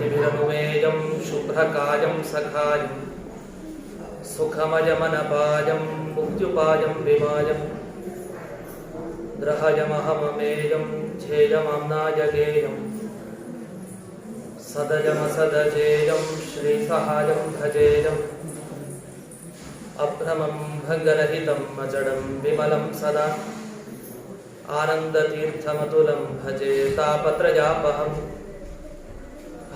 भक्तिभिरनुमेयं शुभ्रकायं सखायं, सुखमयमनपायं, मुक्त्युपायं विमायं ग्रहयमहममेयं ध्येयमाम्नायगेयं सदयमसदजेयं, श्रीसहायं भजेयम् अभ्रमं भङ्गरहितं, अजडं विमलं सदा, आनन्दतीर्थमतुलं भजे तापत्रयापहम्।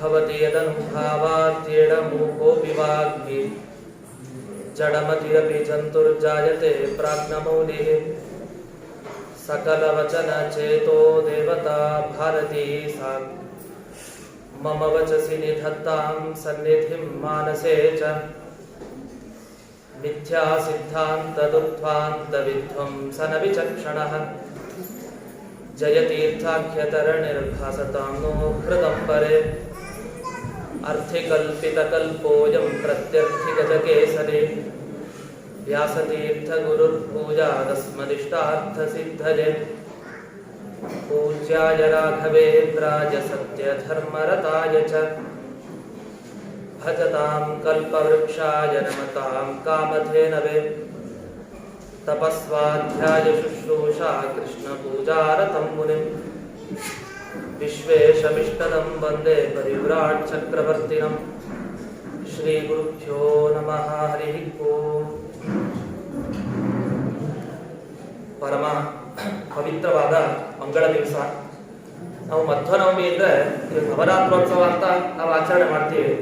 भवति यदनुभावाद्येडमूकोऽपि वाग्भि जडमतिरपि जन्तुर्जायते प्राज्ञमौलिः सकलवचनचेतो देवता भारती सा। मम वचसि निधत्तां सन्निधिं मानसे च। मिथ्यासिद्धान्तदुत्थान्तविध्वंसनविचक्षणः जयतीर्थाख्यतरणिर्भासतां नो हृदम्बरे अर्थिकल्पितकल्पोऽयं प्रत्यर्थिगजकेसरे व्यासतीर्थगुरुर्पूजादस्मदिष्टार्थसिद्धये पूज्याय राघवेन्द्राय सत्यधर्मरताय च। भजतां कल्पवृक्षाय नमतां कामधेनवे तपस्वाध्याय शुश्रूषा कृष्णपूजारतं मुनिं विश्वेशमिष्टदं वन्दे परिव्राट् चक्रवर्तिनं श्रीगुरुभ्यो नमः हरिः ओम् ಪರಮ ಪವಿತ್ರವಾದ ಮಂಗಳ ದಿವಸ ನಾವು ಮಧ್ವನವಮಿ ಅಂದ್ರೆ ಇದು ನವರಾತ್ರೋತ್ಸವ ಅಂತ ನಾವು ಆಚರಣೆ ಮಾಡ್ತೀವಿ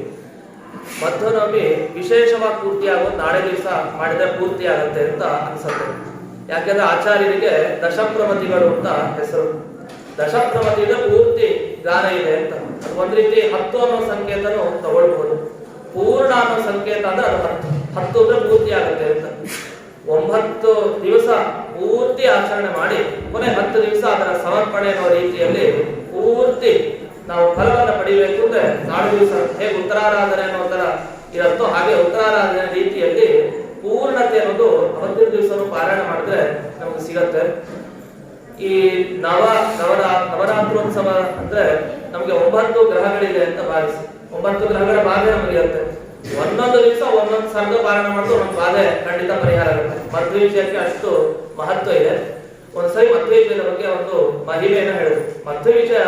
ಮಧ್ವನವಮಿ ವಿಶೇಷವಾಗಿ ಪೂರ್ತಿ ಆಗೋದು ನಾಳೆ ದಿವಸ ಮಾಡಿದ್ರೆ ಪೂರ್ತಿ ಆಗುತ್ತೆ ಅಂತ ಅನ್ಸುತ್ತೆ ಯಾಕೆಂದ್ರೆ ಆಚಾರ್ಯರಿಗೆ ದಶಪ್ರಮತಿಗಳು ಅಂತ ಹೆಸರು ದಶಪ್ರಮತಿಗೆ ಪೂರ್ತಿ ಗಾನ ಇದೆ ಅಂತ ಒಂದ್ ರೀತಿ ಹತ್ತು ಅನ್ನೋ ಸಂಕೇತನು ತಗೊಳ್ಬಹುದು ಪೂರ್ಣ ಅನ್ನೋ ಸಂಕೇತ ಅಂದ್ರೆ ಅದು ಹತ್ತು. ಹತ್ತು ಅಂದ್ರೆ ಪೂರ್ತಿ ಆಗುತ್ತೆ ಅಂತ. ಒಂಬತ್ತು ದಿವಸ ಪೂರ್ತಿ ಆಚರಣೆ ಮಾಡಿ, ಕೊನೆ ಹತ್ತು ದಿವಸ ಅದರ ಸಮರ್ಪಣೆ ಅನ್ನೋ ರೀತಿಯಲ್ಲಿ ಪೂರ್ತಿ ನಾವು ಫಲವನ್ನು ಪಡಿಬೇಕು ಅಂದ್ರೆ ನಾಡು ದಿವಸ ಹೇಗೆ ಉತ್ತರಾರಾಧನೆ ಅನ್ನೋ ತರ ಇರುತ್ತೋ ಹಾಗೆ ಉತ್ತರಾರಾಧನೆ ರೀತಿಯಲ್ಲಿ ಪೂರ್ಣತೆ ಅನ್ನೋದು ಅವತ್ತಿನ ದಿವಸ ಪಾರಾಯಣ ಮಾಡಿದ್ರೆ ನಮ್ಗೆ ಸಿಗತ್ತೆ. ಈ ನವ ನವರಾ ನವರಾತ್ರೋತ್ಸವ ಅಂದ್ರೆ ನಮ್ಗೆ ಒಂಬತ್ತು ಗ್ರಹಗಳಿದೆ ಅಂತ ಭಾವಿಸಿ. ಒಂಬತ್ತು ಗ್ರಹಗಳ ಬಾಧೆ ನಮಗೆ ಇರುತ್ತೆ. ಒಂದೊಂದು ದಿವಸ ಒಂದೊಂದು ಸರ್ಗ ಪಾಲನೆ ಮಾಡಿದ್ರು ಒಂದು ಬಾಧೆ ಖಂಡಿತ ಪರಿಹಾರ ಆಗುತ್ತೆ. ಮಧ್ವ ವಿಷಯಕ್ಕೆ ಅಷ್ಟು ಮಹತ್ವ ಇದೆ. ಒಂದ್ಸರಿ ಮಧ್ವ ವಿಷಯದ ಬಗ್ಗೆ ಒಂದು ಮಹಿಮೆಯನ್ನು ಹೇಳಿದ್ರು ಮಧ್ವ ವಿಷಯ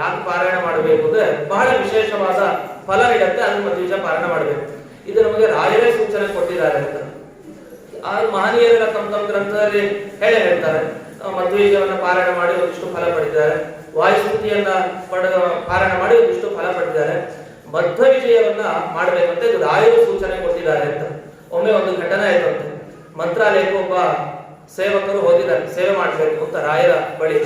ಯಾಕೆ ಪಾರಾಯಣ ಮಾಡಬೇಕು ಅಂದ್ರೆ ಬಹಳ ವಿಶೇಷವಾದ ಫಲ ನೀಡುತ್ತೆ, ಅದನ್ನ ಮಧ್ವ ವಿಷಯ ಪಾರಾಯಣ ಮಾಡಬೇಕು. ಇದು ನಮಗೆ ರಾಯರೇ ಸೂಚನೆ ಕೊಟ್ಟಿದ್ದಾರೆ ಅಂತ. ಆ ಮಹನೀಯರೆಲ್ಲ ತಮ್ಮ ತಮ್ಮ ಗ್ರಂಥದಲ್ಲಿ ಹೇಳೇ ಹೇಳ್ತಾರೆ. ಮಧ್ವೀಜವನ್ನ ಪಾರಾಯಣ ಮಾಡಿ ಒಂದಿಷ್ಟು ಫಲ ಪಡೆದಿದ್ದಾರೆ. ವಾಯುಸ್ಮೃತಿಯನ್ನ ಪಡೆದ ಪಾರಾಯಣ ಮಾಡಿ ಒಂದಿಷ್ಟು ಫಲ ಪಡೆದಿದ್ದಾರೆ. ಮಧ್ವ ವಿಜಯವನ್ನ ಮಾಡಬೇಕಂತ ಇದು ರಾಯರು ಸೂಚನೆ ಕೊಟ್ಟಿದ್ದಾರೆ ಅಂತ. ಒಮ್ಮೆ ಒಂದು ಘಟನೆ ಆಯ್ತಂತೆ ಮಂತ್ರಾಲಯಕ್ಕೆ ಒಬ್ಬ ಸೇವಕರು ಹೋಗಿದ್ದಾರೆ. ಸೇವೆ ಮಾಡಬೇಕು ಅಂತ ರಾಯರ ಬಳಿ.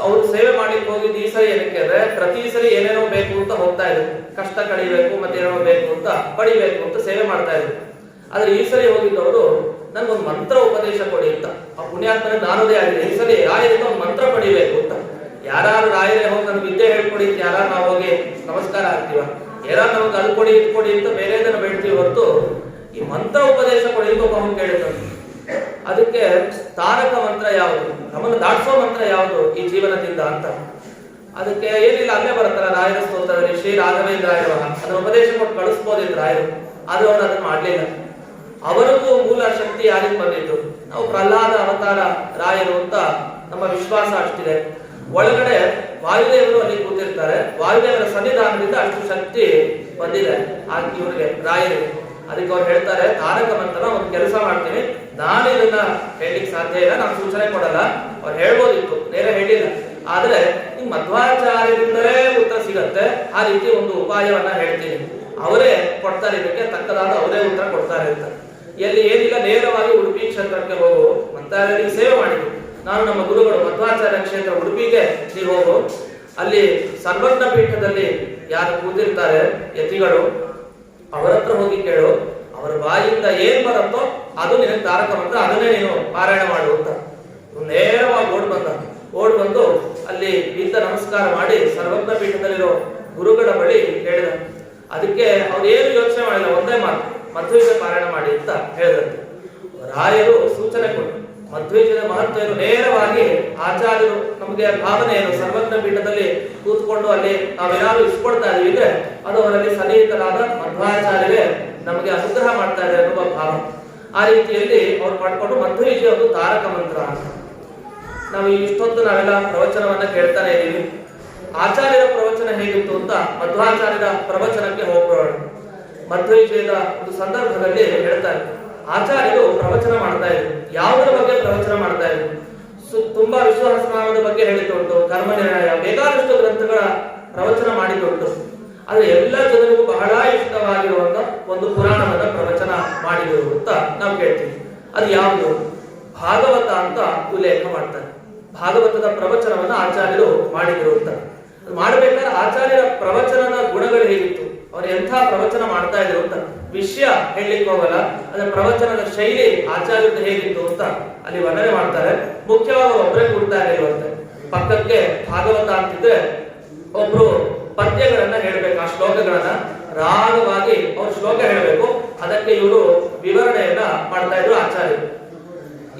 ಅವರು ಸೇವೆ ಮಾಡ್ಲಿಕ್ಕೆ ಹೋಗಿದ್ದು ಈ ಸರಿ ಏನಕ್ಕೆ ಅಂದ್ರೆ, ಪ್ರತಿ ಸರಿ ಏನೇನೋ ಬೇಕು ಅಂತ ಹೋಗ್ತಾ ಇದ್ರು. ಕಷ್ಟ ಕಳಿಬೇಕು ಮತ್ತೆ ಏನೋ ಬೇಕು ಅಂತ ಪಡಿಬೇಕು ಅಂತ ಸೇವೆ ಮಾಡ್ತಾ ಇದ್ರು. ಆದ್ರೆ ಈ ಸರಿ ಹೋಗಿದ್ದವರು ನನ್ಗೊಂದು ಮಂತ್ರ ಉಪದೇಶ ಕೊಡಿ ಅಂತ. ಆ ಪುಣ್ಯಾತ್ಮನ ನಾನುದೇ ಆಗಿದೆ. ಈ ಸರಿ ರಾಯರಿಂದ ಒಂದು ಮಂತ್ರ ಪಡಿಬೇಕು ಅಂತ. ಯಾರು ರಾಯರೇ ಹೋಗಿ ನನ್ಗೆ ವಿದ್ಯೆ ಹೇಳ್ಕೊಡಿ ಅಂತ ಯಾರು ನಾವು ಹೋಗಿ ನಮಸ್ಕಾರ ಆಗ್ತೀವ? ಯಾರು ನಮ್ಗೆ ಅದು ಕೊಡಿ, ಇದು ಕೊಡಿ ಅಂತ ಬೇರೆದನ್ನ ಬೇಡ್ತೀವಿ ಹೊರತು ಈ ಮಂತ್ರ ಉಪದೇಶ ಕೊಡಿ ಅಂತ ಅವ್ನು ಕೇಳಿದ್ರು ಅದಕ್ಕೆ ತಾರಕ ಮಂತ್ರ ಯಾವುದು? ನಮ್ಮನ್ನು ದಾಟಿಸೋ ಮಂತ್ರ ಯಾವುದು ಈ ಜೀವನದಿಂದ ಅಂತ? ಅದಕ್ಕೆ ಏನಿಲ್ಲ, ಅಲ್ಲೇ ಬರುತ್ತಲ್ಲ ರಾಯರ ಸ್ತೋತ್ರ ಶ್ರೀ ರಾಘವೇಂದ್ರ ರಾಯರ ಅದನ್ನ ಉಪದೇಶ ಕೊಟ್ಟು ಕಳಿಸ್ಬೋದಿತ್ತು ರಾಯರು? ಆದ್ರೆ ಅವನು ಅದನ್ನ ಮಾಡ್ಲಿಲ್ಲ. ಅವರಿಗೂ ಮೂಲ ಶಕ್ತಿ ಯಾರಿಗೆ ಬಂದಿದ್ದು ನಾವು ಪ್ರಹ್ಲಾದ ಅವತಾರ ರಾಯರು ಅಂತ ನಮ್ಮ ವಿಶ್ವಾಸ ಅಷ್ಟಿದೆ. ಒಳಗಡೆ ವಾಯುದೇವರು ಅಲ್ಲಿ ಕೂತಿರ್ತಾರೆ. ವಾಯುದೇವರ ಸನ್ನಿಧಾನದಿಂದ ಅಷ್ಟು ಶಕ್ತಿ ಬಂದಿದೆ ಆ ಇವರಿಗೆ, ರಾಯರಿಗೆ. ಅದಕ್ಕೆ ಅವ್ರು ಹೇಳ್ತಾರೆ, ತಾರಕ ಮಂತ್ರ ಒಂದು ಕೆಲಸ ಮಾಡ್ತೀನಿ. ನಾನು ಇದನ್ನ ಹೇಳಲಿಕ್ಕೆ ಸಾಧ್ಯ ಇಲ್ಲ, ನಾನು ಸೂಚನೆ ಕೊಡಲ್ಲ. ಅವ್ರು ಹೇಳ್ಬೋದಿತ್ತು, ನೇರ ಹೇಳಿಲ್ಲ. ಆದ್ರೆ ನಿಮ್ ಮಧ್ವಾಚಾರ್ಯರಿಂದಲೇ ಉತ್ತರ ಸಿಗತ್ತೆ. ಆ ರೀತಿ ಒಂದು ಉಪಾಯವನ್ನ ಹೇಳ್ತೀನಿ. ಅವರೇ ಕೊಡ್ತಾರೆ ಇದಕ್ಕೆ, ತಕ್ಕದಾದ ಅವರೇ ಉತ್ತರ ಕೊಡ್ತಾರೆ ಅಂತ. ಎಲ್ಲಿ ಏನಿಲ್ಲ, ನೇರವಾಗಿ ಉಡುಪಿ ಕ್ಷೇತ್ರಕ್ಕೆ ಹೋಗು ಮಂತ್ರಾಲಯಕ್ಕೆ ಸೇವೆ ಮಾಡಿದ್ರು ನಾನು ನಮ್ಮ ಗುರುಗಳು ಮಧ್ವಾಚಾರ್ಯ ಕ್ಷೇತ್ರ ಉಡುಪಿಗೆ ನೀವು ಹೋಗು. ಅಲ್ಲಿ ಸರ್ವಜ್ಞ ಪೀಠದಲ್ಲಿ ಯಾರು ಕೂತಿರ್ತಾರೆ, ಯತಿಗಳು, ಅವರ ಹತ್ರ ಹೋಗಿ ಕೇಳು. ಅವರ ಬಾಯಿಂದ ಏನ್ ಬರುತ್ತೋ ಅದು ನಿನಗೆ ತಾರಕ ಮಂತ್ರ, ಅದನ್ನೇ ನೀನು ಪಾರಾಯಣ ಮಾಡು ಅಂತ. ನೇರವಾಗಿ ಓಡ್ ಬಂದ. ಓಡ್ ಬಂದು ಅಲ್ಲಿ ಈತ ನಮಸ್ಕಾರ ಮಾಡಿ ಸರ್ವಜ್ಞ ಪೀಠದಲ್ಲಿರೋ ಗುರುಗಳ ಬಳಿ ಕೇಳಿದ. ಅದಕ್ಕೆ ಅವ್ರು ಏನು ಯೋಚನೆ ಮಾಡಿಲ್ಲ, ಒಂದೇ ಮಾತು. ಮಧ್ವಿಗೆ ಪಾರಾಯಣ ಮಾಡಿ ಅಂತ ಹೇಳಿದಂತೆ. ರಾಯರು ಸೂಚನೆ ಕೊಟ್ಟು ಮಧ್ವೇಶದ ಮಹತ್ವ ನೇರವಾಗಿ ಆಚಾರ್ಯರು ನಮಗೆ ಭಾವನೆ ಏನು ಸರ್ವಜ್ಞ ಪೀಠದಲ್ಲಿ ಕೂತ್ಕೊಂಡು ಅಲ್ಲಿ ನಾವೇನಾದ್ರು ಇಸ್ಕೊಡ್ತಾ ಇದೀವಿ ಅಂದ್ರೆ ಅದು ಅವರಲ್ಲಿ ಸನ್ನಿಹಿತರಾದ ಮಧ್ವಾಚಾರ್ಯರೇ ನಮಗೆ ಅನುಗ್ರಹ ಮಾಡ್ತಾ ಇದೆ ಅನ್ನುವ ಭಾವ. ಆ ರೀತಿಯಲ್ಲಿ ಅವ್ರು ಪಡ್ಕೊಂಡು ಮಧ್ವೇಶ ಒಂದು ತಾರಕ ಮಂತ್ರ ಅಂತ. ನಾವು ಇಷ್ಟೊತ್ತು ನಾವೆಲ್ಲ ಪ್ರವಚನವನ್ನ ಕೇಳ್ತಾನೆ ಇದ್ದೀವಿ. ಆಚಾರ್ಯರ ಪ್ರವಚನ ಹೇಗಿತ್ತು ಅಂತ ಮಧ್ವಾಚಾರ್ಯರ ಪ್ರವಚನಕ್ಕೆ ಹೋಗೋಣ ಮಧ್ವವಿಜಯದ ಒಂದು ಸಂದರ್ಭದಲ್ಲಿ ಹೇಳ್ತಾರೆ ಆಚಾರ್ಯರು ಪ್ರವಚನ ಮಾಡ್ತಾ ಇದ್ರು. ಯಾವುದರ ಬಗ್ಗೆ ಪ್ರವಚನ ಮಾಡ್ತಾ ಇದ್ರು? ತುಂಬಾ ವಿಶ್ವಾಸನಾಮದ ಬಗ್ಗೆ ಹೇಳಿದ್ದುಂಟು ಕರ್ಮ ನಿರ್ಣಯ ಬೇಕಾದಷ್ಟು ಗ್ರಂಥಗಳ ಪ್ರವಚನ ಮಾಡಿದ್ದುಂಟು ಆದ್ರೆ ಎಲ್ಲ ಜನರಿಗೂ ಬಹಳ ಇಷ್ಟವಾಗಿರುವಂತ ಒಂದು ಪುರಾಣವನ್ನ ಪ್ರವಚನ ಮಾಡಿದರು ಅಂತ ನಾವು ಕೇಳ್ತೀವಿ. ಅದು ಯಾವುದು? ಭಾಗವತ ಅಂತ ಉಲ್ಲೇಖ ಮಾಡ್ತಾರೆ. ಭಾಗವತದ ಪ್ರವಚನವನ್ನ ಆಚಾರ್ಯರು ಮಾಡಿದರು ಅಂತ. ಮಾಡ್ಬೇಕಾದ್ರೆ ಆಚಾರ್ಯರ ಪ್ರವಚನದ ಗುಣಗಳು ಹೇಗಿತ್ತು? ಅವ್ರು ಎಂಥ ಪ್ರವಚನ ಮಾಡ್ತಾ ಇದ್ರು ಅಂತ. ವಿಷಯ ಹೇಳಲಿಕ್ಕೆ ಹೋಗಲ್ಲ, ಅದರ ಪ್ರವಚನದ ಶೈಲಿ ಆಚಾರ್ಯದ ಹೇಗಿತ್ತು ಅಂತ ಅಲ್ಲಿ ವರ್ಣನೆ ಮಾಡ್ತಾರೆ. ಮುಖ್ಯವಾಗಿ ಒಬ್ಬರೇ ಕೂಡ್ತಾ ಇರುವಂತೆ. ಪಕ್ಕಕ್ಕೆ ಭಾಗವತ ಅಂತಿದ್ರೆ ಒಬ್ರು ಪದ್ಯಗಳನ್ನ ಹೇಳ್ಬೇಕು, ಆ ಶ್ಲೋಕಗಳನ್ನ. ರಾಗವಾಗಿ ಅವ್ರು ಶ್ಲೋಕ ಹೇಳಬೇಕು. ಅದಕ್ಕೆ ಇವರು ವಿವರಣೆಯನ್ನ ಮಾಡ್ತಾ ಇದ್ರು ಆಚಾರ್ಯರು.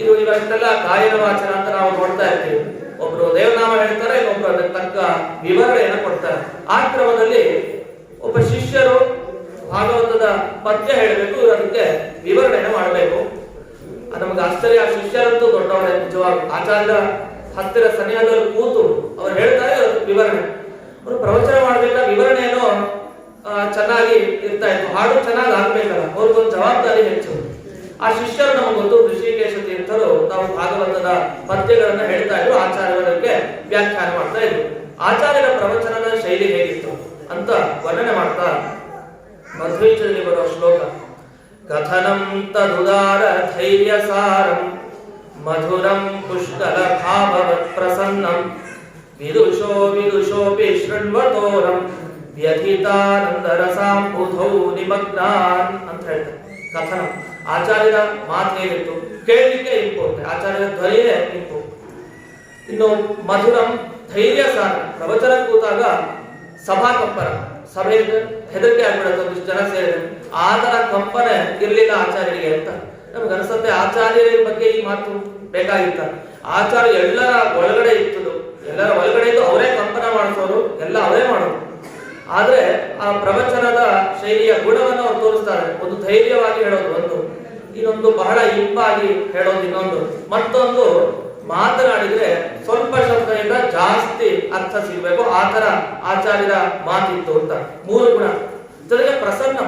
ಇದು ಇವತ್ತೆಲ್ಲ ಗಾಯನ ವಾಚನ ಅಂತ ನಾವು ನೋಡ್ತಾ ಇರ್ತೀವಿ. ಒಬ್ರು ದೇವನಾಮ ಹೇಳ್ತಾರೆ, ಇನ್ನೊಬ್ರು ಅದಕ್ಕೆ ತಕ್ಕ ವಿವರಣೆಯನ್ನ ಕೊಡ್ತಾರೆ. ಆ ಕ್ರಮದಲ್ಲಿ ಒಬ್ಬ ಶಿಷ್ಯರು ಭಾಗವತದ ಪದ್ಯ ಹೇಳಬೇಕು, ಅದಕ್ಕೆ ವಿವರಣೆಯನ್ನು ಮಾಡಬೇಕು. ನಮಗೆ ಆಶ್ಚರ್ಯ ಶಿಷ್ಯರಂತೂ ದೊಡ್ಡವರೇ ನಿಜವಾಗ ಆಚಾರ್ಯರ ಹತ್ತಿರ ಸನ್ನಿಹದಲ್ಲಿ ಕೂತು ಅವ್ರು ಹೇಳ್ತಾರೆ ವಿವರಣೆ. ಅವರು ಪ್ರವಚನ ಮಾಡಬೇಕಾದ ವಿವರಣೆಯನ್ನು ಚೆನ್ನಾಗಿ ಇರ್ತಾ ಇತ್ತು. ಹಾಡು ಚೆನ್ನಾಗಿ ಆಗ್ಬೇಕಲ್ಲ, ಅವ್ರಿಗೊಂದು ಜವಾಬ್ದಾರಿ ಹೆಚ್ಚು. ಆ ಶಿಷ್ಯರು ನಮಗೆ ಗೊತ್ತು, ಋಷಿಕೇಶ ತೀರ್ಥರು ತಾವು ಭಾಗವತದ ಪದ್ಯಗಳನ್ನ ಹೇಳ್ತಾ ಇದ್ರು ಆಚಾರ್ಯರಿಗೆ ವ್ಯಾಖ್ಯಾನ ಮಾಡ್ತಾ ಇದ್ರು. ಆಚಾರ್ಯರ ಪ್ರವಚನದ ಶೈಲಿ ಹೇಗಿತ್ತು? ಅಂತ ವರ್ಣನೆ ಮಾಡ್ತಾ ಮಧ್ವೇಶ್ವರಲ್ಲಿ ಬರುವ ಶ್ಲೋಕ. ಕಥನಂ ತದುದಾರ ಧೈರ್ಯ ಸಾರಂ, ಮಧುರಂ ಪುಷ್ಕಲ ಭಾವವತ್ ಪ್ರಸನ್ನಂ, ವಿದುಷೋ ವಿದುಷೋಪಿ ಶೃಣ್ವತೋರಂ, ವ್ಯಥಿತಾನಂದರಸಾಂ ಬುಧೌ ನಿಮಗ್ನಾನ್ ಅಂತ ಹೇಳ್ತಾರೆ. ಕಥನ. ಆಚಾರ್ಯರ ಮಾತು ಹೇಗಿತ್ತು ಕೇಳಲಿಕ್ಕೆ ಇಂಪು ಆಚಾರ್ಯರ ಧ್ವನಿಯೇ ಇಂಪು ಇನ್ನು ಮಧುರಂ ಧೈರ್ಯ ಸಾರ. ಪ್ರವಚನ ಕೂತಾಗ ಸಭಾ ಕಂಪನ ಸಭೆ ಹೆದರಿಕೆ ಆಗ್ಬಿಡುತ್ತೆ ಒಂದಿಷ್ಟು ಜನ ಆ ಆತರ ಕಂಪನೆ ಇರಲಿಲ್ಲ ಆಚಾರ್ಯರಿಗೆ ಅಂತ. ನಮ್ಗೆ ಅನಿಸುತ್ತೆ ಆಚಾರ್ಯರ ಬಗ್ಗೆ ಈ ಮಾತು ಬೇಕಾಗಿತ್ತ. ಆಚಾರ್ಯ ಎಲ್ಲರ ಒಳಗಡೆ ಇತ್ತು. ಎಲ್ಲರ ಒಳಗಡೆ ಇದ್ದು ಅವರೇ ಕಂಪನ ಮಾಡಿಸೋರು, ಎಲ್ಲ ಅವರೇ ಮಾಡೋರು. ಆದ್ರೆ ಆ ಪ್ರವಚನದ ಶೈಲಿಯ ಗುಣವನ್ನು ಅವ್ರು ತೋರಿಸ್ತಾರೆ. ಒಂದು ಧೈರ್ಯವಾಗಿ ಹೇಳೋದು ಒಂದು. ಇನ್ನೊಂದು ಬಹಳ ಇಂಪಾಗಿ ಹೇಳೋದು ಇನ್ನೊಂದು. ಮತ್ತೊಂದು ಮಾತನಾಡಿದ್ರೆ ಸ್ವಲ್ಪ ಶಬ್ದದಿಂದ ಜಾಸ್ತಿ ಅರ್ಥ ಸಿಗಬೇಕು. ಆ ತರ ಆಚಾರ್ಯರ ಮಾತಿತ್ತು ಅಂತ. ಮೂರು ಗುಣ. ಜೊತೆಗೆ ಪ್ರಸನ್ನ